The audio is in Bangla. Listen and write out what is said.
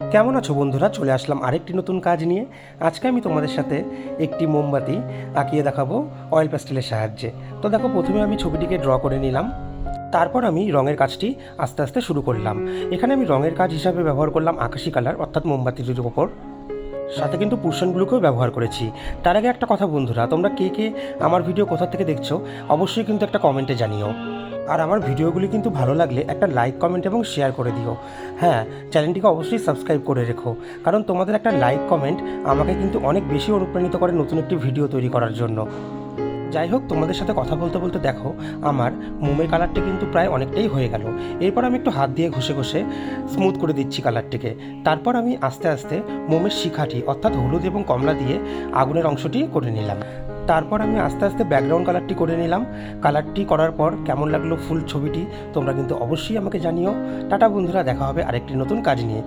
কেমন আছো বন্ধুরা? চলে আসলাম আরেকটি নতুন কাজ নিয়ে। আজকে আমি তোমাদের সাথে একটি মোমবাতি আঁকিয়ে দেখাবো অয়েল প্যাস্টেলের সাহায্যে। তো দেখো, প্রথমে আমি ছবিটিকে ড্র করে নিলাম। তারপর আমি রঙের কাজটি আস্তে আস্তে শুরু করলাম। এখানে আমি রঙের কাজ হিসাবে ব্যবহার করলাম আকাশি কালার অর্থাৎ মোমবাতিটির ওপর সাথে কিন্তু পোর্শনগুলোকেও ব্যবহার করেছি। তার আগে একটা কথা বন্ধুরা, তোমরা কে কে আমার ভিডিও কোথা থেকে দেখছ, অবশ্যই কিন্তু একটা কমেন্টে জানিও। আর আমার ভিডিওগুলি কিন্তু ভালো লাগলে একটা লাইক, কমেন্ট এবং শেয়ার করে দিও। হ্যাঁ চ্যানেলটিকে অবশ্যই সাবস্ক্রাইব করে রেখো। কারণ তোমাদের একটা লাইক, কমেন্ট আমাকে কিন্তু অনেক বেশি অনুপ্রাণিত করে নতুন একটি ভিডিও তৈরি করার জন্য। যাই হোক, তোমাদের সাথে কথা বলতে বলতে দেখো, আমার মোমের কালারটি কিন্তু প্রায় অনেকটাই হয়ে গেল। এরপর আমি একটু হাত দিয়ে ঘষে ঘষে স্মুথ করে দিচ্ছি কালারটিকে তারপর আমি আস্তে আস্তে মোমের শিখাটি, অর্থাৎ হলুদ এবং কমলা দিয়ে আগুনের অংশটি করে নিলাম। তারপর আমি আস্তে আস্তে ব্যাকগ্রাউন্ড কালারটি করে নিলাম। কালারটি করার পর কেমন লাগল ফুল ছবিটি তোমরা কিন্তু অবশ্যই আমাকে জানিও। টাটা বন্ধুরা, দেখা হবে আরেকটি নতুন কাজ নিয়ে।